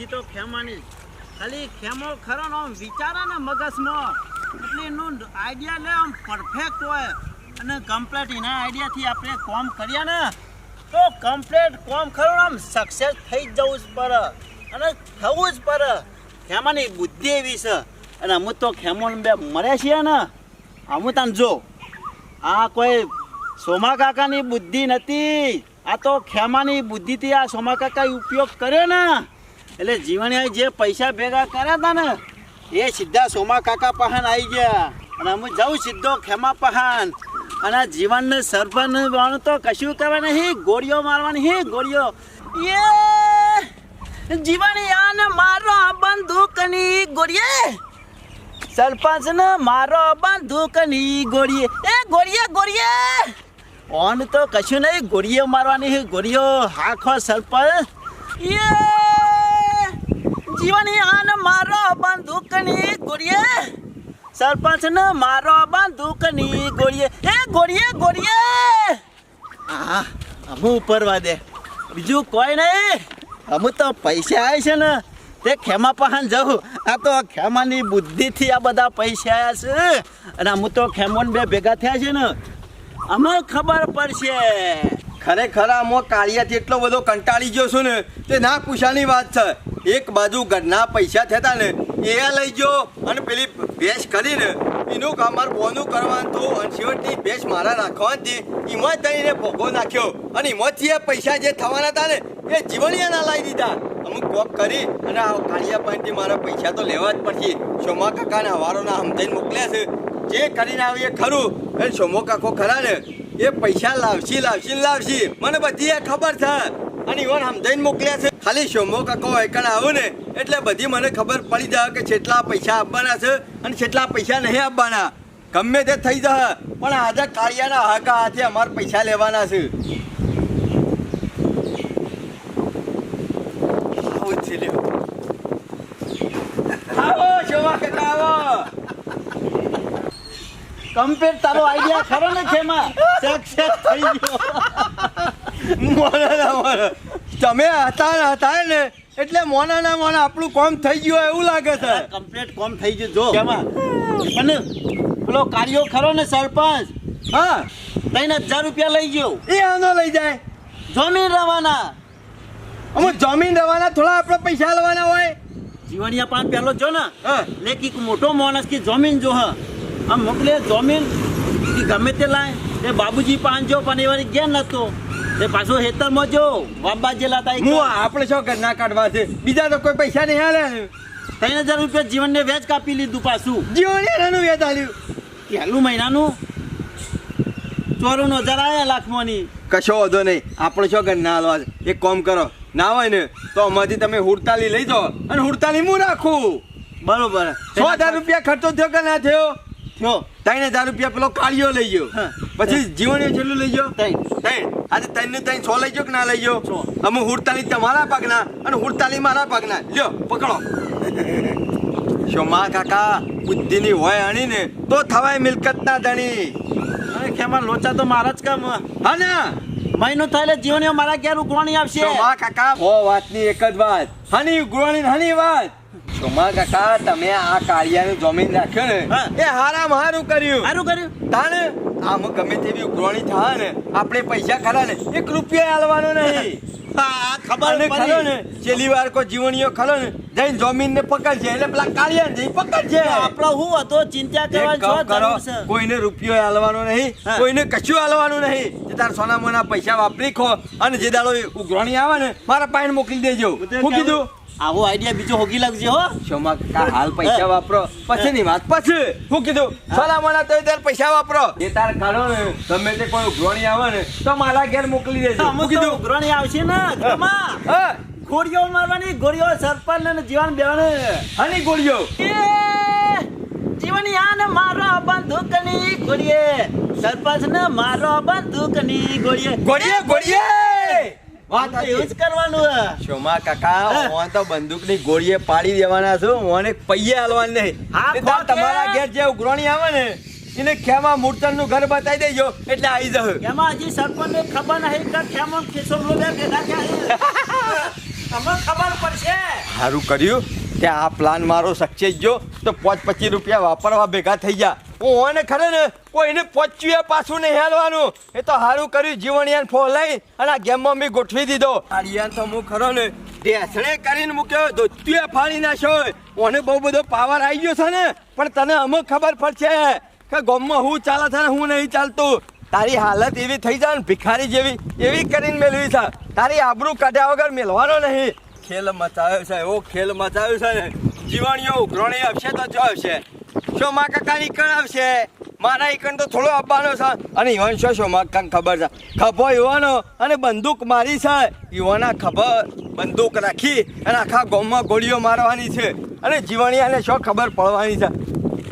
બુદ્ધિ તો ખેમાની ખાલી ખેમો ખરો ને આમ વિચારે ને મગજમાં. એટલે એનું આઈડિયા લે આમ પરફેક્ટ હોય. અને કમ્પ્લેટ એના આઈડિયાથી આપણે કોમ કરીએ ને, તો કમ્પ્લેટ કોમ ખરો આમ સક્સેસ થઈ જ જવું જ પડે. અને થવું જ પડે. ખેમાની બુદ્ધિ એવી છે. અને અમુક તો ખેમો બે મરે છીએ ને. અમુક તને જો, આ કોઈ સોમા કાકાની બુદ્ધિ નથી. આ તો ખેમાની બુદ્ધિથી આ સોમા કાકાએ ઉપયોગ કર્યો ને. એટલે જીવણીએ જે પૈસા ભેગા કર્યા હતા ને, એ સીધા સોમા કાકા પહાન આવી ગયા. અને હું જાઉં સીધો ખેમા પહાન. અને આ જીવનને સરપંચ બનવાનું તો કશું કરવા નહીં. ગોળીઓ મારવાની, હી, ગોળીઓ. એ જીવણી આને મારો બંદૂકની ગોળીએ. સરપંચ ને મારો બંદૂકની ગોળીએ. એ, ગોળીએ ગોળીએ. ઓન તો કશું નહીં. ગોળીઓ મારવાની છે ગોળીઓ. હાખો સરપંચ. યે જીવની આન મારો બંદૂકની ગોળીએ. સરપંચ ને મારો બંદૂકની ગોળીએ. એ ગોળીએ ગોળીએ. આ અમુ ઉપરવા દે. બીજું કોઈ નહીં. અમુ તો પૈસા આવે છે ને, તે ખેમા પહાન જવું. આ તો ખેમાની બુદ્ધિથી આ બધા પૈસા આવ્યા છે. અને અમુ તો ખેમોન બે ભેગા થયા છે ને અમે ખબર પડશે. ખરેખર આમાં કાળિયાથી એટલો બધો કંટાળી ગયો છું ને, તે ના પૂછાની વાત છે. એક બાજુ ઘરના પૈસા થતા ને એ લઈ ગયો અને પેલી ભેંસ કરીને એનું કામ મારું બોનું કરવાનું હતું અને છેવટની ભેંસ મારા રાખવાની હતી. એમાં જ તઈને ભોગો નાખ્યો અને એમાંથી એ પૈસા જે થવાના હતા ને, એ જીવણીયા ના લાવી દીધા. અમુક કોક કરી અને આ કાળિયા પાણીથી મારા પૈસા તો લેવા જ પડશે. સોમા કાકાને હવારોના સમજાઈને મોકલ્યા છે. જે કરીને આવીએ ખરું. એ સોમો કાકો ખરા ને, એ પૈસા લાવશી લાવશી લાવશી. મને બધી ખબર છે. અને ઈવન સમજાઈને મોકલ્યા છે. ખાલી શોમો કાકો એકણ આવું ને, એટલે બધી મને ખબર પડી જાય કે કેટલા પૈસા આપવાના છે અને કેટલા પૈસા નહીં આપવાના. ગમે તે થઈ જશે પણ આજે કાળિયાના હાકા હાથે અમારે પૈસા લેવાના છે. આવું છે લ્યો. આવો સોમા કાકા, આવો. કમ્પ્લીટ તારો આઈડિયા ખરો ને, ખેમા? સક્સેસ થઈ ગયો. મોના ના મોના. તમે હતા હતા ને એટલે મોના ના મોના આપણું કોમ થઈ ગયું એવું લાગે છે. કમ્પ્લીટ કોમ થઈ ગયું જો. અને પેલો કાર્યો ખરો ને સરપંચ? હા. ત્રણ હજાર રૂપિયા લઈ ગયો. એ આનો લઈ જાય. જમીન રવાના. અમુક જમીન રવાના થોડા આપણે પૈસા લેવાના હોય. જીવણિયા પાન પેલો જો ને લેક એક મોટો માણસ કે જમીન જો હા. આમ મોકલે જમીન ગમે તે લાય. એ બાબુજી પાન જો પણ એ વાળી ગયા નતો. એ પાછો હેતરમાં જો હું આપણે શું કાઢવા છે? બીજા તો કોઈ પૈસા નહીં હાલે. ત્રણ હજાર રૂપિયા જીવનને વ્યાજ કાપી લીધું પાછું. જીવન વેદ આલ્યું. પહેલું મહિનાનું? ચોરાણું હજાર આવ્યા લાખમાંની. કશો વાંધો નહીં. આપણે શું ઘરના હાલવા છે? એક કામ કરો. ના હોય ને તો અમારથી તમે હુડતાલી લઈ જાઓ અને હુડતાલી હું રાખું. બરોબર. સો હજાર રૂપિયા ખર્ચો થયો કે ના થયો? થયો. ત્રણ હજાર રૂપિયા પેલો કાળિયો લઈ ગયો. હા. પછી જીવણીઓ છેલ્લું લઈ ગયો? ત્રણ. આજે ત્રણ ને ત્રણ છ લઈ જાઓ કે ના લઈ જાઓ. અમે હુડતાલી તમારા ભાગના અને હુડતાલી મારા ભાગના લ્યો પકડો. શોમા કાકા બુદ્ધિની હોય અણીને તો થવાય મિલકતના ધણી. અરે ખેમા લોચા તો મારા જ કામ. હા ને? મહિનો થાય જીવન મારા ઘેર ઉગવાણી આવશે. કાકા હો વાતની એક જ વાત. હની ઉગવાણી હની વાત. શોમા કાકા તમે આ કાળિયાનું જમીન રાખ્યો ને. એ હારામ હારું કર્યું. સારું કર્યું? તાને આમ ગમે તેવી ઉઘરાણી થાય ને આપણે પૈસા ખરા ને એક રૂપિયા આલવાનો નહીં. હા ખબર ખરો ને છેલ્લી વાર કોઈ જીવણીઓ ખરો ને જઈને જમીન ને પકડશે એટલે પેલા કાળિયા જઈ પકડશે. આપણો હું હતો? ચિંતા કરવાની કરો કોઈને રૂપિયો આલવાનો નહીં કોઈને કશું આલવાનું નહીં. જે તાર સોના મોના પૈસા વાપરી ખો અને જે દાડો ઉઘરાણી આવે ને મારા પાણી મોકલી દેજો. હું કીધું? આવો આઈડિયા બીજો હોગી લાગજે હો. શોમાં કા હાલ પૈસા વાપરો. પછી ની વાત પછી. હું કીધું સોના મોના તો તાર પૈસા વાપરો. એ તાર કાઢો ને. તમે તે કોઈ ઉઘરાણી આવે ને તો મારા ઘેર મોકલી દેજો. હું કીધું ઉઘરાણી આવશે ને ઘરમાં હા. ગોળીઓ મારવાની ગોળીઓ સરપંચ ને જીવન બેવાને હની ગોળીઓ. જીવન યાન મારો બંદૂકની ગોળીએ. સરપંચ ને મારો બંદૂકની ગોળીએ. ગોળીએ ગોળીએ. વાત જ કરવાનું. શોમા કાકા હા. તો બંદૂકની ગોળીએ પાડી દેવાના છું. મને પૈયે હાલવાનું નહીં. હા. તમારા ઘેર જે ઉઘરાણી આવે ને એને ખેમા મૂર્તનનું ઘર બતાવી દેજો એટલે આવી જશે એમાં હજી સરપંચ ને ખબર નહીં કે ખેમો કેસો લો ભેગા થયા અમને ખબર પડશે. સારું કર્યું. કે આ પ્લાન મારો સક્સેસ જો તો પાંચ પચીસ રૂપિયા વાપરવા ભેગા થઈ હું ઓને ખરે ને કોઈને પચ્યું પાછું નહીં હાલવાનું. એ તો સારું કર્યું, જીવણિયાન ફોન લઈ અને આ ગેમમાં મેં ગોઠવી દીધો. આડિયાન તો હું ખરો ને ઢેસણે કરીને મૂક્યો ધોત્યુએ ફાડી નાખ્યો ઓને બહુ બધો પાવર આવી ગયો છે ને, પણ તને અમુક ખબર પડશે કે ગોમમાં હું ચાલે છે ને હું નહીં ચાલતું. તારી હાલત એવી થઈ જાય ને ભિખારી જેવી, એવી કરીને મેળવી છે. તારી આબરૂ કાઢ્યા વગર મેળવાનો નહીં. ખેલ મચાવ્યો છે, એવો ખેલ મચાવ્યો છે ને. જીવાણીઓ ઉઘરાણી આવશે તો જો આવશે શો મા કાકા ઈકણ આવશે? મારા ઈકણ તો થોડો આપવાનો છે. અને યુવાન શો શોમા કાકા ખબર છે? ખભો યુવાનો અને બંદૂક મારી છે. યુવાના ખબર બંદૂક રાખી અને આખા ગોમમાં ગોળીઓ મારવાની છે. અને જીવણિયાને શું ખબર પડવાની છે.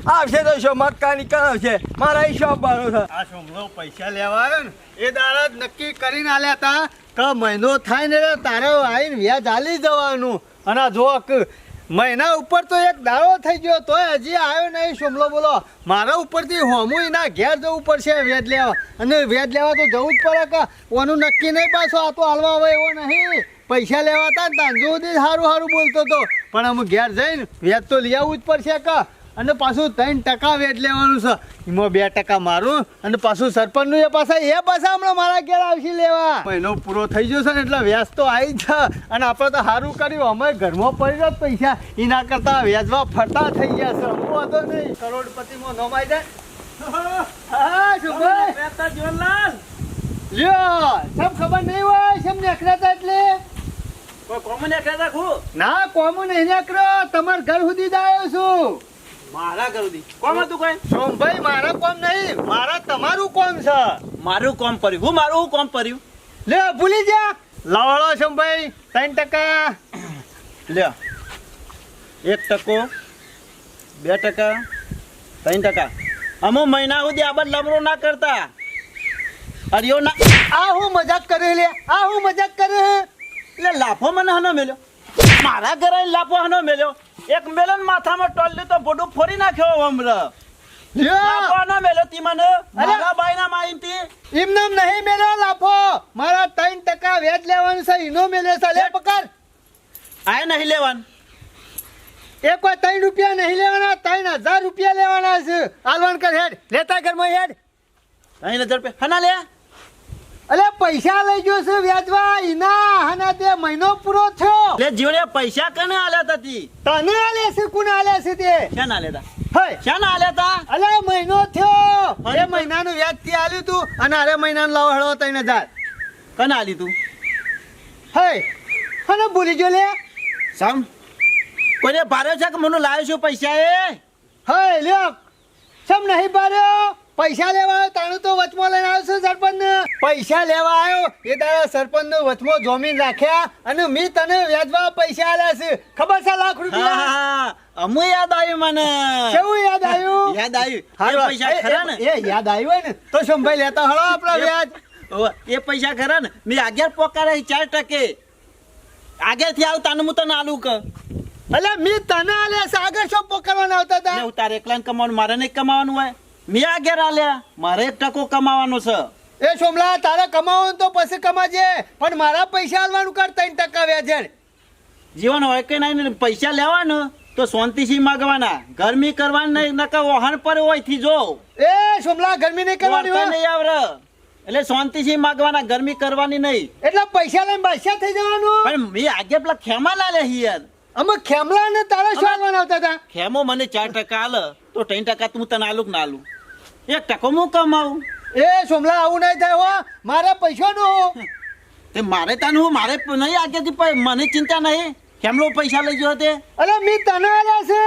આવશે તો શો મક્કા કણ આવશે? મારા એ શોપ બાનો છે. આ સોમલો પૈસા લેવા આવે ને, એ દાડા નક્કી કરીને આલ્યા હતા કે મહિનો થાય ને તારે આવીને વ્યાજ હાલી જવાનું. અને જો મહિના ઉપર તો એક દાડો થઈ ગયો, તોય હજી આવ્યો નહીં. સોમલો બોલો, મારા ઉપરથી હોમું એના ઘેર જવું પડશે વ્યાજ લેવા. અને વ્યાજ લેવા તો જવું જ પડે કે ઓનું નક્કી નહીં પાછો, આ તો હાલવા આવે એવો નહીં. પૈસા લેવા હતા ને તાંજુ સુધી સારું સારું બોલતો હતો પણ અમે ઘેર જઈને વ્યાજ તો લઈ આવવું જ પડશે કે અને પાછું ત્રણ ટકા વેટ લેવાનું છે. એમાં બે ટકા મારું અને પાછું સરપંચનું એ પાછા એ પાછા હમણાં મારા ઘેર આવશે લેવા. મહિનો પૂરો થઈ ગયો છે ને એટલે વ્યાજ તો આવી જ છે. અને આપણે તો સારું કર્યું. અમે ઘરમાં પડી જ પૈસા. એના કરતા વ્યાજમાં ફરતા થઈ ગયા છે. હું હતો નહીં. કરોડપતિમાં નોમાઈ જાય હા શુભાઈ બેતા જીવનલાલ લ્યો સમ ખબર નહીં હોય સમ નેકરાતા એટલે. ના કોમું નહીં નેકરો તમાર ઘર સુધી જ આવ્યો છું. મારા કરું દી કોમ હતું કોઈ? સોમભાઈ મારા કોમ નહીં. મારા તમારું કોમ છે. મારું કોમ કર્યું હું મારું કોમ કર્યું લે ભૂલી જા લાવાળો સોમભાઈ ત્રણ ટકા. લ્યો એક ટકો બે ટકા ત્રણ ટકા. અમુક મહિના સુધી આબાદ લમરો ના કરતા. અરિયો ના આ હું મજાક કરે લે આ હું મજાક કરે એટલે લાફો મને હનો મેલ્યો. મારા ઘરે લાફો હનો મેલ્યો. એક મેલન માથામાં ટોલ્યું તો બોડું ફોડી નાખ્યો હમરે લાફો લ્યો! હનો મેલ્યો તી મને મારા બાઈના માઈન તી એમ નામ નહીં મેલ્યો લાફો! મારા ત્રણ ટકા વ્યાજ લેવાનું છે એનો મેલ્યો છે. લે પકડ! આય નહીં લેવાનું. એક વાર ત્રણ રૂપિયા નહીં લેવાના ત્રણ હજાર રૂપિયા લેવાના છે. આલવાન કર હેડ. લેતા ઘરમાં હેડ. ત્રણ હજાર રૂપિયા. હના લે. અલે પૈસા લઈ ગયો છે વ્યાજવા ઇના અને તે મહિનો પૂરો થયો. લે જીવડે પૈસા કને આલ્યા તા તી? તને આલે છે કોણ આલે છે તે? ક્યાં ના લેતા હય. ક્યાં તા? અલે મહિનો થયો. અરે મહિનાનું વ્યાજથી આલ્યું તું અને અરે મહિનાનું લાવો ત્રણ હજાર. કને આલી તું? હય. અને ભૂલી ગયો લે. સમ. કોઈને ભારે છે કે મને લાવ્યો છું પૈસા એ? હે લ્યો. સમ નહીં બાર્યો પૈસા લેવા આવ્યો? તાણું તો વચમાં લઈને આવ્યો છું સરપંચ પૈસા લેવા આવ્યો? એ તારા સરપંચનું વચમાં જમીન રાખ્યા અને મેં તને વ્યાજવા પૈસા આલ્યા છે. ખબર છે લાખ રૂપિયા? અમુ યાદ આવ્યું મને. કેવું યાદ આવ્યું? યાદ આવ્યું. હારું, પૈસા ખરા ને? એ યાદ આવ્યું હોય ને તો સંભાઈ લેતા હળો આપણા વ્યાજ? એ પૈસા ખરા ને? મેં આગળ પોકારે ચાર ટકે. આગળથી આવ તાનું હું તને આલું કે? અલે મી તને આલ્યા છે. આગળ શું પોકારવાના આવતા હતા? તારે એકલા કમાવાનું મારે નહીં કમાવાનું હોય. મેં આગળ આલ્યા. મારે એક ટકો કમાવાનો છે. એ સોમલા તારે કમાવાનું તો પછી કમાજે પણ મારા પૈસા આલવાનું કર ત્રણ ટકા વ્યાજે જીવન હોય કે નહીં પૈસા લેવાનું તો શાંતિથી માગવાના. ગરમી કરવાની નહીં નકર વાહન પર હોયથી જો. એ સોમલા ગરમી નહીં કરવાની હોય. નહીં આવરે. એટલે શાંતિથી માગવાના ગરમી કરવાની નહીં. એટલે પૈસા લઈને બાદશાહ થઈ જવાનું? પણ મેં આગે પેલા ખેમા લાલે હિયર. યાર અમે ખેમલા ને તારા શું આવતા હતા? ખેમો મને ચાર ટકા આલે તો ત્રણ ટકા તું તને આલુક ના આલું? એક ટકો હું કમાવું એ સોમલા આવું નહીં થાય હો. મારે પૈસા નો તે મારે તને હું મારે નહીં આગેથી મને ચિંતા નહીં. કેમલો પૈસા લઈ ગયો તે? અલે મી તને છે.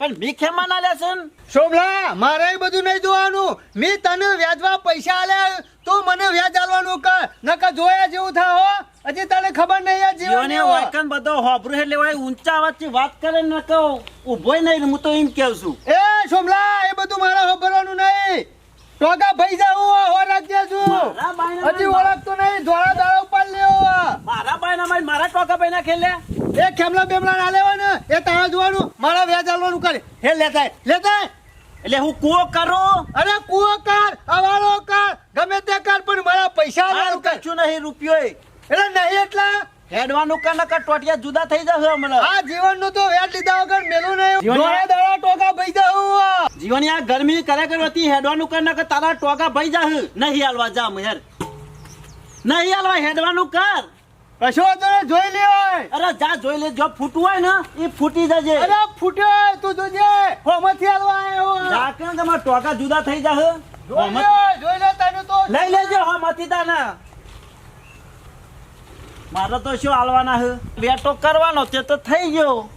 પણ મી ખેમા ના? લેસન શોભલા સોમલા મારે બધું નહીં જોવાનું. મી તને વ્યાજવા પૈસા આલ્યા તું મને વ્યાજ આલવાનું કર નકર જોયા જેવું થાય હો. હજી તને ખબર નહીં આ જીવન વાયકન બધો હોબરું એટલે વાય ઊંચા અવાજથી વાત કરે ન કહો ઊભોય નહીં હું તો એમ કહું છું. એ સોમલા એ બધું મારે હોબરવાનું નહીં. ટોકા ભાઈ જાવ હો રાખજે છું. મારા બાયના હજી ઓળખતો નહીં ધોળા દાડા ઉપર લેવો મારા બાયના મારી મારા ટોકા ભાઈ ખેલે એ ખેમલા બેમલા ના લેવા ને એ તારા જોવાનું. મારા વ્યાજ આલવાનું કરે. હે લેતા લેતા એટલે હું કુઓ કરો? અરે કુઓ કર અવાળો કર. ગમે તે કર પણ મારા પૈસા હારું કશું નહીં રૂપિયો એટલે નહીં એટલા? હેડવાનું કર નકર ટોટિયા જુદા થઈ જશે હમણાં. આ જીવનનું તો વ્યાજ લીધા વગર મેલું નહીં. જીવન- દોડા દોડા ટોકા ભઈ જાઉં જીવન આ ગરમી કરે કર હેડવાનું કર નકર તારા ટોકા ભઈ જાહે નહીં હાલવા જા મેર નહીં હાલવા હેડવાનું કર. કશો વાંધો જોઈ લેવાય અરે જા જોઈ લે જો ફૂટવું હોય ને એ ફૂટી જજે. અરે ફૂટ્યો તું જોજે હોમાંથી હાલવા આવ્યો જા કે તમારા ટોકા જુદા થઈ જાહે જોઈ લે જોઈ લે તને તો. લઈ લેજે હો મતી તાના. મારે તો શું હાલવાના હ? વેટો કરવાનો તે તો થઈ ગયો.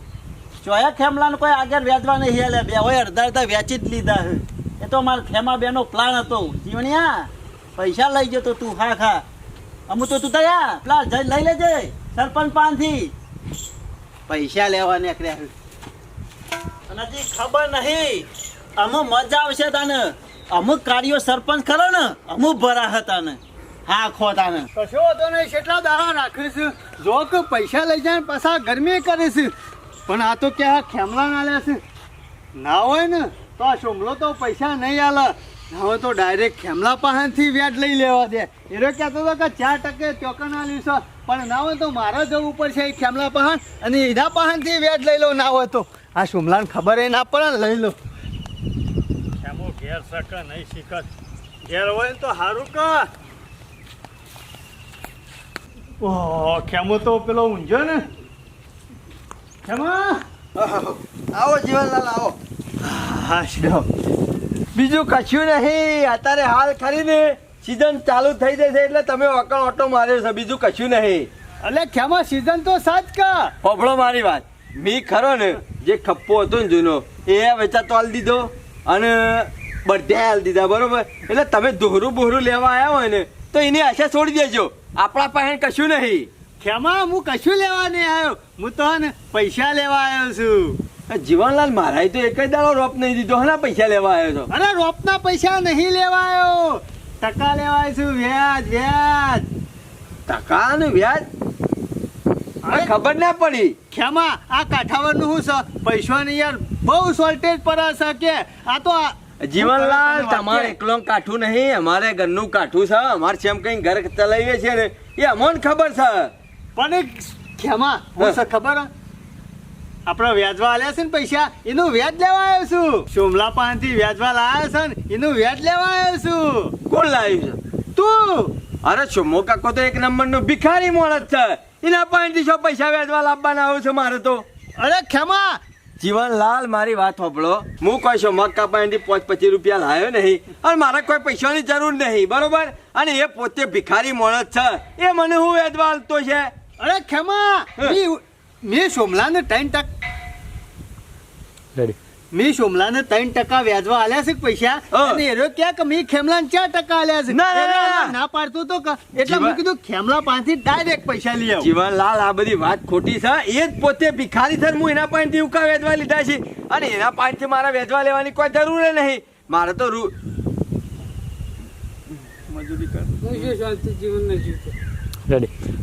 ચોયા ખેમલાને કોઈ આગળ વેચવા નહીં હેલે. બે હોય અડધા અડધા વેચી જ લીધા હ. એ તો મારા ખેમા બેનો પ્લાન હતો. જીવણિયા, પૈસા લઈ જતો તું ખા ખા. અમુ તો તું તયા પ્લાન જઈ લઈ લેજે, સરપંચ પાનથી પૈસા લેવા નીકળ્યા હે. અને હજી ખબર નહીં. અમુક મજા આવશે તને. અમુક કાર્યો સરપંચ ખરો ને, અમુક ભરા હતા ને. હા ખો તાને કશો વાંધો નહીં કેટલા દાડા રાખીશું જો કે પૈસા લઈ જાય ને પાછા ગરમી કરીશ. પણ આ તો ક્યાં ખેમલા ના લે ના હોય ને તો આ શુમલો તો પૈસા નહીં આલે. ના હોય તો ડાયરેક્ટ ખેમલા પાસેથી વ્યાજ લઈ લેવા દે. એનો કહેતો હતો કે ચાર ટકે ચોકન આલ્યું પણ ના હોય તો મારે જવું પડશે એ ખેમલા પહાણ અને એના પાસેથી વ્યાજ લઈ લો. ના હોય તો આ શુમલાને ખબર એ ના પડે લઈ લો. ઘેર શકે નહીં શીખત. ઘેર હોય તો સારું કા ઓહ ખેમો તો પેલો ઊંઝો ને. ખેમા. આવો જીવનલાલ આવો. હા શિવ બીજું કશું નહીં અત્યારે હાલ ખરીને સિઝન ચાલુ થઈ જશે એટલે તમે વકળ ઓટો માર્યો છે બીજું કશું નહીં. એટલે ખેમા સિઝન તો સાચ કા. હોભળો મારી વાત. મી ખરો ને જે ખપ્પો હતો ને જૂનો એ વેચા તો હાલ દીધો અને બધે હાલ દીધા બરોબર? એટલે તમે દોહરું બોહરું લેવા આવ્યા હોય ને તો એની આશા છોડી દેજો. આપણા પાસે કશું નહીં. ખેમા હું કશું લેવા નહીં આવ્યો? હું તો ને પૈસા લેવા આવ્યો છું. જીવનલાલ મારા તો એક જ દાડો રોપ નહીં દીધો. હા પૈસા લેવા આવ્યો છો અરે રોપના પૈસા નહીં લેવા આવ્યો. ટકા લેવા છું. વ્યાજ વ્યાજ. ટકા ને વ્યાજ? મને ખબર ના પડી. ખેમા આ કાઠાવરનું શું છે પૈસાની યાર બહુ શોર્ટેજ પડે છે કે આ તો જીવનલાલ તમારે એકલો કાઠું નહીં અમારે ઘરનું કાઠું છે. અમારે જેમ કઈ ઘર ચલાવીએ છીએ ને એ અમને ખબર છે. પણ એક ખેમા હું છે ખબર? આપણા વ્યાજવા આલ્યા છે ને પૈસા એનું વ્યાજ લેવા આવ્યો છું. સોમલા પાસેથી વ્યાજવા લાવ્યો છે ને એનું વ્યાજ લેવા આવ્યો છું. કોણ લાવ્યું છે? તું! અરે છોમો કાકો તો એક નંબરનું ભિખારી માણસ છે. એના પાસેથી શું પૈસા વ્યાજવા લાવવાના આવ્યો છે મારે તો? અરે ખેમા જીવનલાલ મારી વાત સાંભળો. હું કોઈ છો મક્કા પાસેથી પાંચ પચીસ રૂપિયા લાવ્યો નહીં અને મારે કોઈ પૈસાની જરૂર નહીં બરોબર? અને એ પોતે ભિખારી માણસ છે. એ મને હું વ્યાજવા આલતો છે? અરે ખેમા મી- સોમલાને તક ટકા મેં સોમલાને ત્રણ ટકા વ્યાજવા આલ્યા છે પૈસા. અને એરો ક્યાં કે મેં ખેમલાને ચાર ટકા આલ્યા છે? ના, ના, પાડતો તો કે એટલે મેં કીધું ખેમલા પાસેથી ડાયરેક્ટ પૈસા લઈ આવું. જીવનલાલ આ બધી વાત ખોટી છે. એ જ પોતે ભિખારી ને હું એના પાસેથી ઉકા વેચવા લીધા છે. અને એના પાસેથી મારા વેચવા લેવાની કોઈ જરૂર નહીં. મારે તો રૂ મજૂરી કર.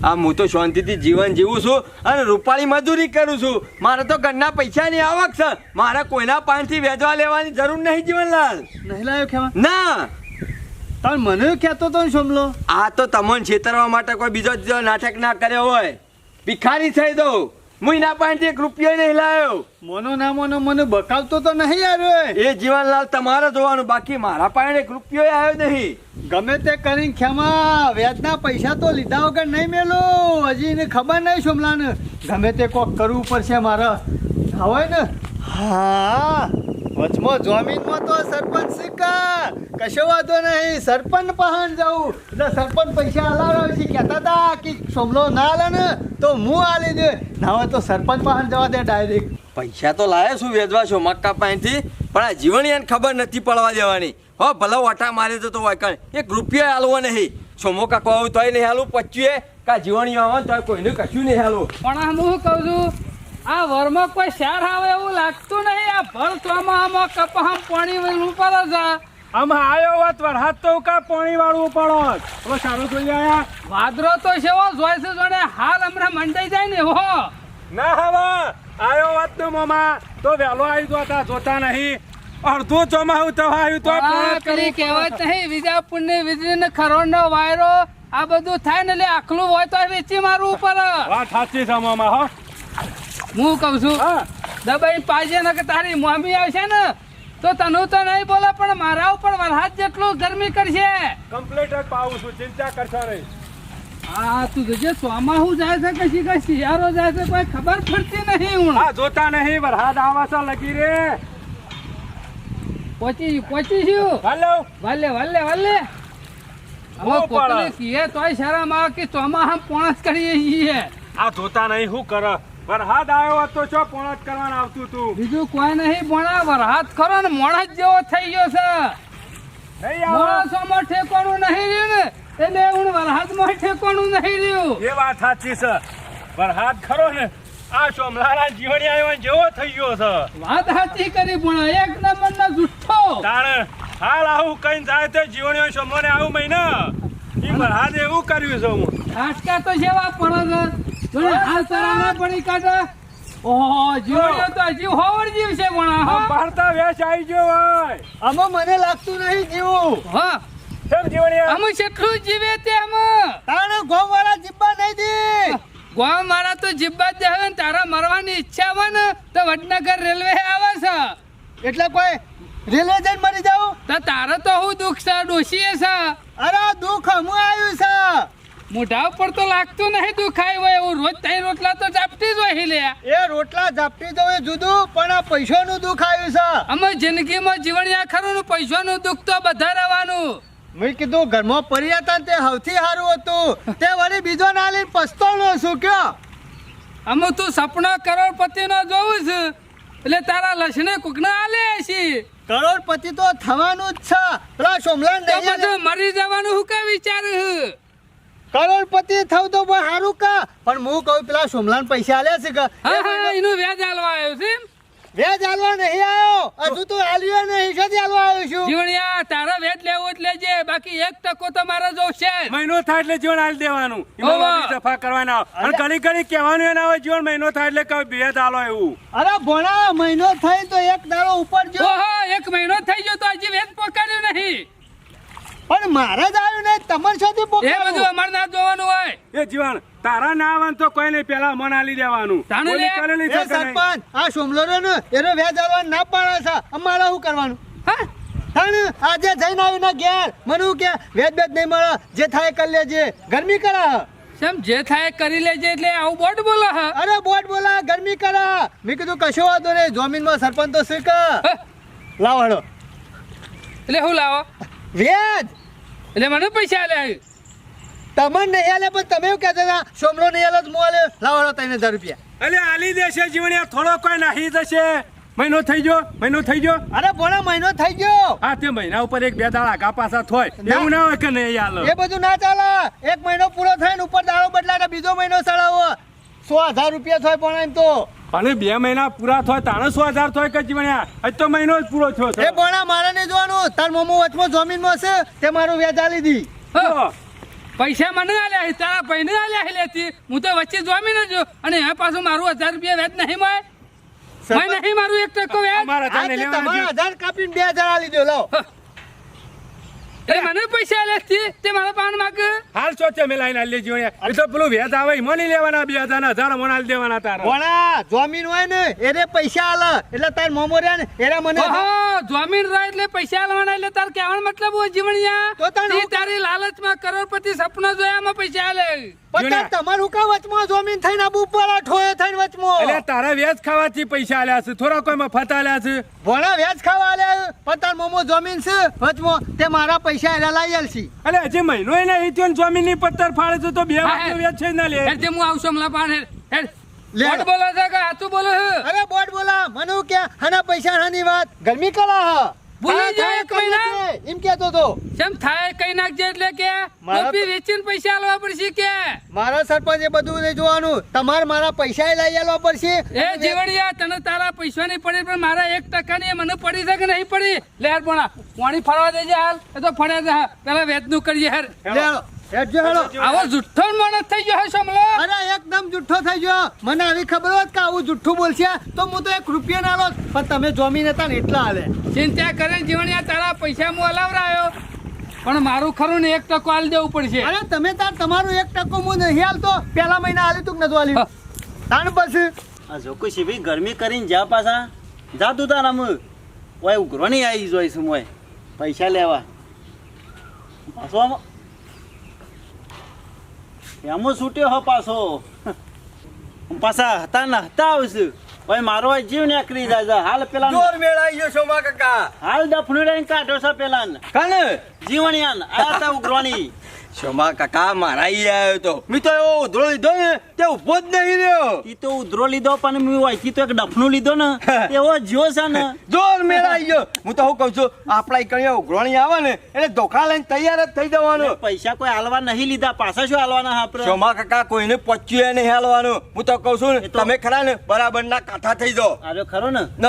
આ હું તો શાંતિથી જીવન જીવું છું અને રૂપાળી મજૂરી કરું છું. મારે તો ઘરના પૈસાની આવક છે. મારે કોઈના પાસેથી વેચવા લેવાની જરૂર નહીં જીવનલાલ. નહીં લાવ્યો ખેમા? ના. પણ મને કહેતો તો સોમલો આ તો તમને છેતરવા માટે કોઈ બીજો નાટક ના કર્યો હોય. ભિખારી થઈ દો હું પાસેથી એક રૂપિયો નહીં લાવ્યો મોનો ના મોનો મને બકાવતો તો નહીં આવ્યો એ. જીવનલાલ તમારે જોવાનું બાકી મારા પાસે એક રૂપિયો આવ્યો નહીં. ગમે તે કરીને ખેમા વ્યાજના પૈસા તો લીધા વગર નહીં મેલો. હજી એને ખબર નહીં સોમલાને ગમે તે કોક કરવું પડશે મારે. હવે ને હા. વચમાં જમીનમાં તો સરપંચ સિક્કા. કશો વાંધો નહીં સરપંચ પહાણ જાઉં. એટલે સરપંચ પૈસા હલાવે છે. કહેતા હતા કે સોમલો ના હાલે ને તો હું હાલી દે. ના હોય તો સરપંચ પહાણ જવા દે ડાયરેક્ટ પૈસા તો લાવે છું વેચવા છો મક્કા પાસેથી પણ આ જીવણીયાને ખબર નથી પડવા દેવાની. હો ભલે ઓટા મારી જતો હોય કણ. એક રૂપિયા હાલવો નહીં. સોમો કાકો આવું તોય નહીં હાલું. પચ્યું કા જીવણીઓ આવે તોય કોઈને કશું નહીં હાલું. પણ હું કહું છું આ વરમાં કોઈ શહેર આવે એવું લાગતું નહીં. આ ભર ચોમાં આમાં કપાહમ પાણી વેલું પડે છે આમ આવ્યો હોત વરસાદ તો કા પાણી વાળવું પડો હવે સારું થઈ આયા? વાદરો તો સેવો જોઈ છે જોડે હાલ હમણાં મંડાઈ જાય ને હો. ના હવે આયો વાત તો મામા. તો વહેલો આવી ગયો હતા જોતા નહીં. અડધું ચોમાહું તો આવ્યું તો પેલી કહેવત નહીં. વિજાપુર પુણ્ય વીજળી ને ખરોડ નો વાયરો આ બધું થાય ને એટલે આખલું હોય તો વેચી મારવું પડે વાત સાચી છે મામા હો. હું કઉ છું દબાઈ પાજે ને કે તારી મમ્મી આવશે ને તો તને તો નહીં બોલે પણ મારા ઉપર વરસાદ જેટલું ગરમી કરશે. કમ્પ્લીટ જ પાવું છું ચિંતા કરશો નહીં હા તું જોજે ચોમાહું જાય છે કે શી કઈ શિયાળો જાય છે કોઈ ખબર પડતી નહીં હું હા જોતા નહીં વરસાદ આવા છે લગી રે. પહોંચી પહોંચી છું. હાલો. વાલે વાલે વાલે. હવે કોકને કીએ તોય શરમ આવે કે ચોમાહા પોણસ કરીએ છીએ. આ જોતા નહીં શું કર? વરસાદ આવ્યો હતો તો ચો પોણત કરવાનું આવતું તું? બીજું કોઈ નહીં ભણા વરહાદ ખરો ને મોણસ જેવો થઈ ગયો છે. નહીં આવે. મોણસોમાં ઠેકાણું નહીં રહ્યું ને એટલે હું વરહાદમાં ઠેકોણું નહીં રહ્યું. એ વાત સાચી છે. વરસાદ ખરો ને આ સોમલારા જીવણી આવ્યો જેવો થઈ ગયો છે. વાત સાચી કરી ભણા એક નંબર ના જુઠ્ઠો. તાણ હાલ આવું કઈ જાય તો જીવણીઓ સોમવારે આવું મહિના. ઈ વરસાદ એવું કર્યું છે હું. આટકા તો જેવા પણ છે જોડે હાલ તરાના પડી કાઢે. ઓહો જીવડ્યો તો હજી હોવડ જીવ છે પણ હા. ભારતા વેશ આવી ગયો હોય. આમાં મને લાગતું નહીં જીવું. હા. કેમ જીવણી અમે શેખરું જીવે તે અમે તાણે ગોવાળા જીબ્બા નહીં દી. ગોવા મારા તો જીબ્બા જ દેવે ને તારા મરવાની ઈચ્છા હોય ને તો વડનગર રેલવે આવે છે. એટલે કોઈ રેલવે જઈને મરી જાવ તો તારે તો હું દુઃખ છે ડોશીએ છે. અરે દુઃખ હમું આવ્યું છે. મોઢા ઉપર તો લાગતું નહીં દુખાય હોય એવું. રોજ ત્રણ રોટલા તો ચાપટી જ હોય લે એ રોટલા ઝાપટી તો જુદું પણ આ પૈસાનું દુઃખ આવ્યું છે. અમે જિંદગીમાં જીવણિયા ખરું પૈસાનું દુઃખ તો બધા રહેવાનું. મેં કીધું ઘરમાં પર્યટન તે સૌથી સારું હતું. તે વળી બીજો ના લઈને નો શું કયો? અમે તું સપના કરોડપતિ નો જોઉં છું. એટલે તારા લસણે કુકના આલે છે? કરોડપતિ તો થવાનું જ છે. પેલા સોમલાન તો મરી જવાનું હું કઈ વિચાર કરોડપતિ થવું તો બહુ સારું કા. પણ હું કહું પેલા સોમલાન પૈસા આલે છે કે? હા હા એનું વ્યાજ આલવા આવ્યો છે એમ? વ્યાજ આલવા નહીં આવ્યો. હજુ તો આલ્યો નહીં. શાથી આલવા આવ્યો છું? જીવણિયા તારા વેજ લેવો એટલે જે બાકી એક ટકો તો મારે જોશે મહિનો થાય એટલે જીવણ હાલ દેવાનું. સફા કરવાના. અને ઘણી ઘણી કહેવાનું એના હોય જીવણ મહિનો થાય એટલે કઈ વેજ આલો એવું. અરે ભણા મહિનો થઈ તો એક દાડો ઉપર જો. ઓહો એક મહિનો થઈ ગયો તો હજી વેજ પકડ્યું નહીં. પણ મારે જ આવ્યું નહીં તમારે શાથી એ બધું અમારે ના જોવાનું હોય. એ જીવન તારા ના આવે તો કોઈ નહીં પેલા મન આલી દેવાનું. લે. એ? સરપંચ આ સોમલો ને એનો વ્યાજ આવવાનું ના પાડે છે. અમારે શું કરવાનું? હા? તાણે આજે જઈને આવ્યું ને ઘેર મને હું કે વેજ બેજ નહીં મળે જે થાય કરી લેજે. ગરમી કરા. સેમ જે થાય કરી લેજે એટલે આવું બોટ બોલો અરે બોટ બોલા ગરમી કરા. મેં કીધું કશો વાંધો નહીં જમીનમાં સરપંચ તો શીખ. હા, લાવો હેડો. એટલે હું લાવો? વ્યાજ? એટલે મને પૈસા આલ્યા તમને નહીં આલે પણ તમે એવું કહેતા હતા સોમરો નહીં આલે તો હું આલે. લાવડો ત્રણ હજાર રૂપિયા. એટલે આલી દેશે જીવણિયા થોડો કોઈ નાહી જશે. મહિનો થઈ ગયો મહિનો થઈ ગયો. અરે ભોળા મહિનો થઈ ગયો. હા તે મહિના ઉપર એક બે દાડા કા પાછા થોય. ના. એવું ના હોય કે નહીં આલો. એ બધું ના ચાલે. એક મહિનો પૂરો થાય ને ઉપર દાડો બદલાય બીજો મહિનો સડાવો. સો હજાર રૂપિયા થાય પણ એમ તો. અને બે મહિના પૂરા થાય તાણે સો હજાર થાય કે જીવણિયા? તો મહિનો જ પૂરો થયો છે. એ ભોળા મારે નહીં જોવાનું. તાર મોમો વચમાં જમીનમાં છે તે મારું વ્યાજ આલી દી. પૈસા મને આલ્યા છે, તારા ભાઈને આલ્યા છે લેતી હું તો વચ્ચે જમીન જો અને એ પાછું મારું હજાર રૂપિયા વ્યાજ નહીં મળે. મળે નહીં મારું એક ટકો વ્યાજ. તમારા હજાર કાપીને બે હજાર આલી દો લાવો. એટલે મને પૈસા આલ્યા છે? તે મારા પાન માગ. હાલ સોચે મેં લાઈન આલી જીવણિયા એ તો પેલું વ્યાજ આવે ઈ મને લેવાના બે હજાર ના હજાર મને આલી દેવાના તારા. વણા જમીન હોય ને એને પૈસા આલે. એટલે તાર મોમો રહ્યા ને એને મને ઓહો જમીન રહે એટલે પૈસા આલવાના એટલે તાર કહેવાનો મતલબ હોય જીવણિયા. તો તાર હું- લાલચમાં કરોડપતિ સપના જોયામાં પૈસા આલે. પણ તાર તમારું વચમાં જમીન થઈને આબુ પર ઠોયો થઈને વચમાં? એટલે તારા વ્યાજ ખાવાથી પૈસા આલ્યા છે. થોડા કોઈ મફત આલ્યા છે. ભોળા વ્યાજ ખાવા આલે પણ મોમો જમીન છે વચમાં. તે મારા પૈસા એના લઈ આલશી એટલે હજી મહિનો ય નહીં થયો જમીનની પત્તર ફાળે છે તો બે વાગ્યે વ્યાજ છે ના લે હેડ હું આવશું હમણાં પાન. કોણ બોલો છે કે હાથું બોલો અરે બોટ બોલા મને કે હના પૈસા હાની વાત. ગરમી કરા હ. ભૂલી જાય એક મહિના? એમ કેતો તો. કેમ થાય કઈ નાખજે એટલે કે મારા કોપી વેચીને પૈસા આલવા પડશે કે? મારા સરપંચ એ બધું નહીં જોવાનું. તમારે મારા પૈસા લઈ આલવા પડશે. એ જીવડિયા તને તારા પૈસા નહીં પડે પણ મારા એક ટકા ની મને પડી છે કે નહીં પડી? લેર પણ પાણી ફરવા દેજે હાલ. એ તો ફર્યા. પેલા વેચનું કરીએ હેર. લે હાલો, હેડજો હાલો. આવો જુઠ્ઠો માણસ થઈ ગયો હે સમલો અરે એકદમ જુઠ્ઠો થઈ ગયો. મને આવી ખબર હોત કે આવું જુઠ્ઠું બોલશે તો હું તો એક રૂપિયા ના લોત પણ તમે જોમી નતા ને એટલા હાલે. ચિંતા કરે જીવણિયા તારા પૈસા હું હલાવરાયો પણ મારું ખરું ને એક ટકો આલી દેવું પડશે. અરે તમે તાર તમારું એક ટકો હું નહીં હાલતો પહેલા મહિના હાલ્યું તું કે નતું હાલ્યું તાણ પછી? આ જોકુ શિવી ગરમી કરીને જા પાછા. જા તું તારા મુ ઓય ઉઘરો નહીં આવી જોઈશું મોય. પૈસા લેવા. પાછો એમાં છૂટ્યો હો પાછો પાછા હતા ને હતા આવશું ભાઈ મારો જીવ નીકળી જાય છે. હાલ પેલા જોર મેળાઈ ગયો શોમા કાકા હાલ દફનું રહીને કાઢો છે પેલા કાને જીવણિયાન આ તા ઉઘરોની શોમા કાકા મારા ઈ આવ્યો તો. મેં તો એવો ઉધરો લીધો ને તે ઊભો જ નહીં રહ્યો. ઈ તો ઉધરો લીધો પણ મેં અહીંથી તો એક ડફનું લીધો ને એવો જો છે ને. જોર મેળાઈ ગયો. હું તો હું કહું છું આપણા કણિયા ઉઘરાણી આવે ને એટલે ધોખા લઈને તૈયાર જ થઈ જવાનું. પૈસા કોઈ હાલવા નહીં લીધા પાછા શું હાલવાના આપણે? શોમા કાકા કોઈને પચ્યું નહીં હાલવાનું. હું તો કહું છું ને તમે ખરા ને બરાબર ના કાંઠા થઈ જાઓ. આજે ખરો ને. ન.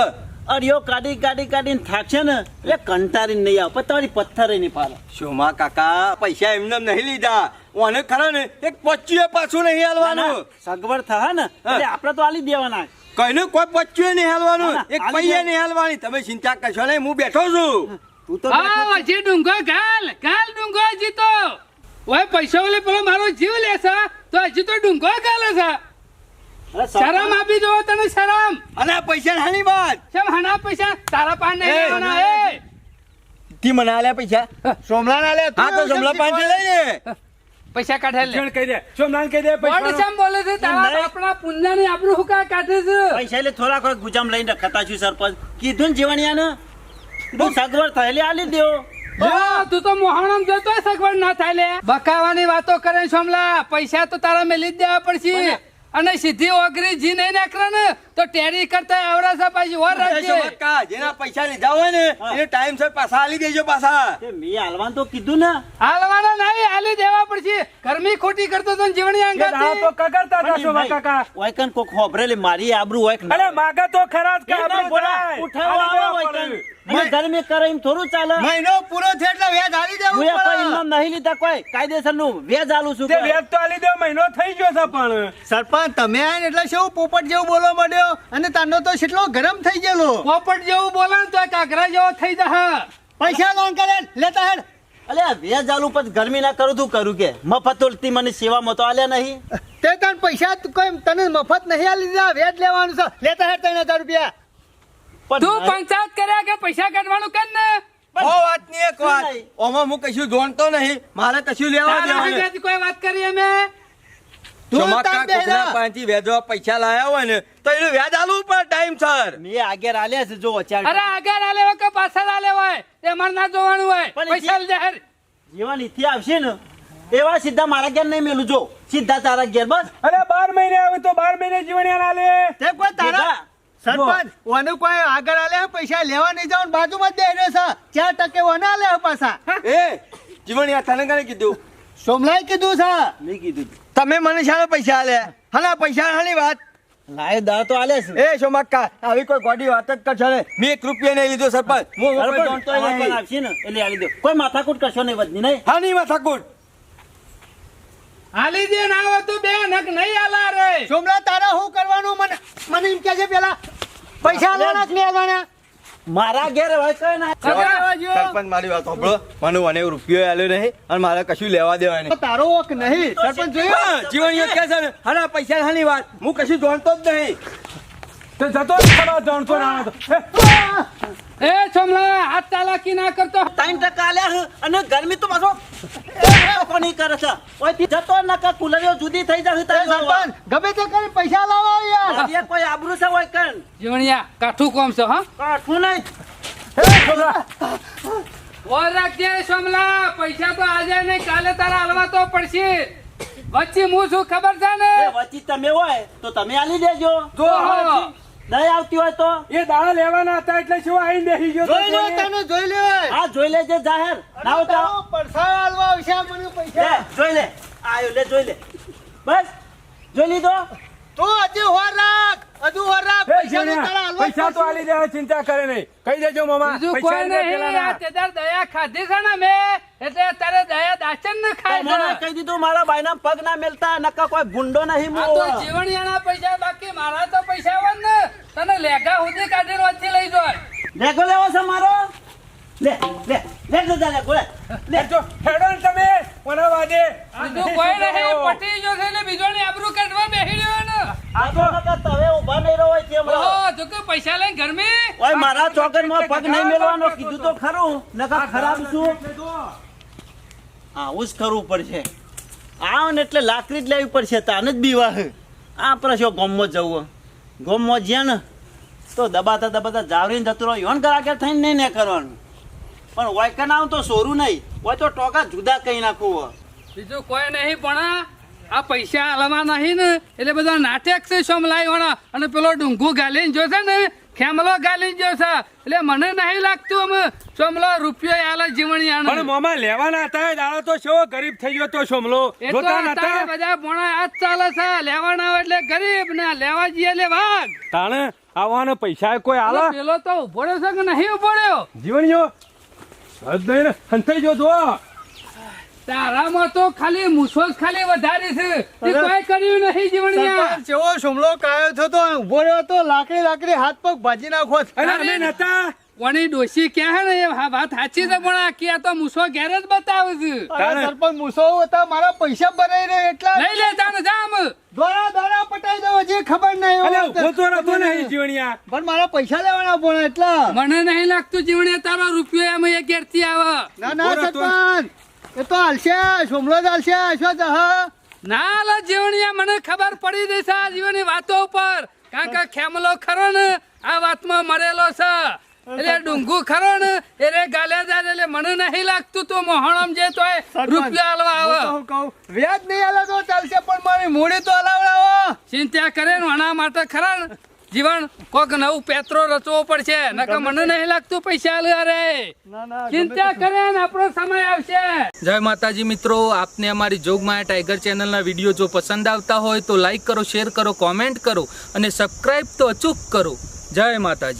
અરિયો કાઢી કાઢી કાઢીને થાકશે ને એટલે કંટાળીને નહીં આવે. તમારી પથ્થર નહીં પાડે શોમા કાકા? પૈસા એમને નહીં લીધા. ઓને ખરા ને એક પચ્યું પાછું નહીં હાલવાનું. સગવડ થા ને એટલે આપણે તો આલી દેવાના. કઈને કોઈ પચ્યું નહીં હાલવાનું. ના, ના, એક પૈયા નહીં હાલવાની. તમે ચિંતા કરશો નહીં હું બેઠો છું. તું તો જે હજી ડુંગો ગાલ ગાલ ડુંગો હજી તો ઓય પૈસા ઓલે પેલો મારો જીવ લેસા તો હજી તો ડુંગો ગાલે છે. શરમ આપી દો તને શરમ. અને પૈસા હાની વાત શેમ હના પૈસા? તારા પાન નહીં લેવાના, એ. તી મને આલ્યા પૈસા. સોમલાન ના હા તો જમલા પાંચે લઈને. પૈસા કાઢે લે. જણ કહી દે. સોમલાન કહી દે કોણ પૈસા કેમ બોલે છે તારા આપણા બાપના પુંજાની આપણું હું કા કાઢે છે? પૈસા લે થોડા કોઈ ગુજામ લઈને રખતા છું સરપંચ. કીધું ને જીવણિયાને કીધું સગવડ થયેલી આલી દેવો ઓ, તું તો મોહણમ જતો સગવડ ના થાય લે. બકાવાની વાતો કરે સોમલા. પૈસા તો તારા મેલી જ દેવા પડશે. અને સીધી ઓગરી જી નહીં નાખરે ને તો ટેરી કરતા આવડા છે પાછી ઓર રાખજે. શોભા જેના પૈસા લીધા હોય ને. એને ટાઈમ સર પાછા આલી દેજો પાછા. તે મેં હાલવાનું તો કીધું ને. હાલવાના નહીં આલી દેવા પડશે. ગરમી ખોટી કરતો તો જીવણી આંગા તો કગરતા જાશો કાકા ઓય કન કોક હોભરેલી મારી આબરૂ ઓય અરે માગા તો ખરા જ કે આબરૂ બોલા. ઉઠાવો આવો ઓય કન. પડે. ગરમી કરે એમ થોડું ચાલે. મહિનો પૂરો છે એટલે વ્યાજ હાલી દેવું હું કોઈ પડે. ઇનામ નહીં લીધા કોઈ. કાયદેસરનું વેજ આલું છું તે વેજ વ્યાજ તો આલી દે મહિનો થઈ ગયો છે પણ. સરપંચ તમે આયા એટલે શું પોપટ જેવું બોલવા માંડ્યો? અને તાનો તો કેટલો ગરમ થઈ ગયેલો. પોપટ જેવું બોલે ને તો કાગરા જેવો થઈ જા પૈસા લોન કરે લેતા હેડ. અલે વેજ આલુ પર ગરમી ના કરું તું કરું કે? મફત ઉલતી મને સેવામાં તો આલ્યા નહીં. તે તને પૈસા કોઈ તને મફત નહીં આલી દીધા વ્યાજ લેવાનું છે. લેતા હેડ ત્રણ હજાર રૂપિયા. તું પંચાયત કર્યા કે પૈસા કાઢવાનું કર ને? ઓ વાતની એક વાત. નહીં. ઓમાં હું કશું જોણતો નહીં. મારે કશું લેવા તારા દેવા કોઈ વાત કરી અમે? તું શોભા તાર કાકા, કોકના બેહરા. પાસેથી વેચવા પૈસા લાયા હોય ને તો એનું વ્યાજ આલવું પડે ટાઈમ સર મેં આગળ આલ્યા છે જો ચાર અરે આગળ આલે હોય કે પાછળ આલે હોય? એ મારે ના જોવાનું હોય. પણ પૈસા જાહેર જીવન ઇથી આવશે ને એવા સીધા મારા ઘેર નહીં મેલું જો. સીધા તારા ઘેર બસ. અરે બાર મહિને આવે તો બાર મહિને જીવન ના લે. તે કોઈ તારા. સરપંચ ઓને કોઈ આગળ આલે પૈસા લેવા નહીં જવાનું બાજુમાં દે રહ્યો છે. ચાર ટકે ઓને આલે પાછા. એ જીવણિયા તને કોણે કીધું? સોમલાએ કીધું છે. મેં કીધું. તું. તમે મને શાના પૈસા આલ્યા હાના પૈસા હાની વાત. લાયો દાળ તો આલે છે. એ શોમાક્કા આવી કોઈ ગોડી વાત જ કરશો ને મેં એક રૂપિયા નહીં લીધો સરપંચ. હું કોઈ? જોણતો પણ નહીં. આવશે ને? એટલે આલી દો. કોઈ માથાકૂટ કરશો નહીં વધની નહીં? હાની માથાકૂટ. હાલી દે ના હોય તો બે નક નહીં આલા રે. સોમલા તારા શું કરવાનું? મને મને એમ કે છે પેલા પૈસા નહીં આલવાના. મારા ઘેર હોય ના. સરપંચ મારી વાત સાંભળો. મને મને રૂપિયો આલ્યો નહીં અને મારે કશું લેવા દેવા નહીં. તારો નહીં. સરપંચ જોયું? હા, છે ને પૈસા હાની વાત. હું કશું જોણતો જ નહીં. તો જતો જાણતો ના એ છોમલા હાથ ચાલાકી ના કરતો. ટાઈમ ટકા આલ્યા અને ગરમી તો પાછો કોની કરે છે. ઓયથી જતો નકા કુલરીઓ જુદી થઈ જશે એ તારી સરપંચ ગમે તે કરી પૈસા લાવો યાર ઘરમાં. કોઈ આબરૂ છે ઓય કણ? જીવણિયા કાઠું કોમ છે હા? કાઠું નહીં. ઓર રાખજે સોમલા. પૈસા તો આજે નહીં કાલે તારા હાલવા તો પડશે. વચ્ચે હું શું ખબર છે ને? વચ્ચે તમે હોય તો તમે આલી દેજો. જો હો. નહીં આવતી હોય તો? એ દાણા લેવાના હતા એટલે શું આવીને બેસી ગયો જોઈ લે તમે જોઈ લે. હા જોઈ લેજે જાહેર. ના હોય તો? તારો પરસાવ આલવા આવશે આ મને પૈસા. જોઈ લે. આયો લે જોઈ લે. બસ જોઈ લીધો? તું હજી હોર રાખ હજુ હોર રાખ. પૈસા તો તારા પૈસા તો આલી દેવા ચિંતા કરે નહીં. કહી દેજો મામા પૈસા કોઈ નહીં આ તેદાર દયા ખાધી છે ને મેં એટલે તારે દયા દાચન ને ખાય મને કહી દીધું મારા ભાઈના પગ ના મેલતા નકા કોઈ ગુંડો નહીં આ તો જીવણિયાના પૈસા બાકી મારા તો પૈસા હોય ને. તને લેગા સુધી કાઢી વચ્ચે લઈ જાય. લેગો લેવો છે મારો? લે લે લે દો તારે, ગોળે. લે. જો હેડો ને તમે. કોના વાદે બીજું કોઈ રહે પટી જો છે ને બીજો ને આબરૂ કાઢવા બેહી રહ્યો ને આ તો તવે ઊભા નહીં રહો હોય તેમ ઓ જો કે પૈસા લઈને મે ઓય મારા ચોકરમાં પગ નહીં મેલવાનો કીધું તો ખરું. નકા ખરાબ છું. આવું જ. કરવું પડશે. આવ ને એટલે લાકડી જ લેવી પડશે તાને જ બીવા આ શું ગોમમાં જવું. ગોમમાં જ્યાં ને, તો દબાતા દબાતા જાવરીને જતું રહ્યો. યોન કરાકે થઈને નહીં ને કરવાનું. પણ હોય કે ના તો સોરું નહીં. હોય તો ટોકા જુદા કહી નાખવું હોય. બીજું કોઈ નહીં, પણ આ પૈસા આલવા નહીં ને. એટલે બધા નાટક છે સોમલાઈ લાવી અને પેલો ડુંગુ ગાલીને જોશે ને ખેમલો ગાલી ગયો છે એટલે મને નહીં લાગતું અમે સોમલો રૂપિયો આલે પણ જીવણિયાનો મોમાં લેવાના હતા દાડો તો છો ગરીબ થઈ ગયો તો સોમલો. જોતા નતા? બધા ભોણા આજ ચાલે છે લેવાના એટલે ગરીબ ને લેવા જઈએ લે ભાગ. તાણે આવવાના પૈસા કોઈ આલા? પેલો તો ઊભો રહ્યો છે કે નહીં ઊભો રહ્યો? જીવણીઓ હદ નહીં ને. હંતાઈ જો જો તારામાં તો ખાલી મૂછો જ ખાલી વધારે છે. તે કોઈ કર્યું નહીં જીવણિયા. જેવો શમલો કાયો થતો ઊભો રહ્યો તો લાકડી લાકડી હાથ પગ ભાજી નાખો. અને અમે નતા. કોની ડોશી ક્યાં હે ને? હા વાત સાચી છે પણ આ કે તો મૂછો ઘેર જ બતાવે છે. સરપંચ મૂસો હતા મારા પૈસા બનાવી રહે એટલા લઈ જામ દોરા દોરા પટાઈ દો હજી ખબર નહીં અલે ઊભો તો. રહેતો નહીં જીવણિયા. પણ મારા પૈસા લેવાના પણ એટલા. મને નહીં લાગતું જીવણે તારો રૂપિયો એમ એ ઘેરથી આવે. ના. સરપંચ. એ તો હાલશે સોમલો જ હાલશે શું ના લો જીવણીયા મને ખબર પડી ગઈ છે આ જીવનની વાતો ઉપર. કારણ કે ખેમલો ખરો ને આ વાતમાં મરેલો છે. એટલે ડુંગુ ખરો ને એટલે રે જાય એટલે મને નહીં લાગતું તો મોહણમ જે તો રૂપિયો હલવા આવે. હું કહું વ્યાજ નહીં હાલે તો ચાલશે પણ મારી મૂડી તો હલાવડાવો. ચિંતા કરે ને માટે ખરા ને. જીવન કોક નવું પેત્રો રચવો પડશે. નકર મને નહીં લાગતું પૈસા અરે. ના ના ચિંતા કરે ને આપણો સમય આવશે. જય માતાજી મિત્રો આપને અમારી જોગમાયા ટાઈગર ચેનલના વીડિયો જો પસંદ આવતા હોય તો લાઈક કરો શેર કરો કોમેન્ટ કરો અને સબસ્ક્રાઈબ તો અચૂક કરો. જય માતાજી.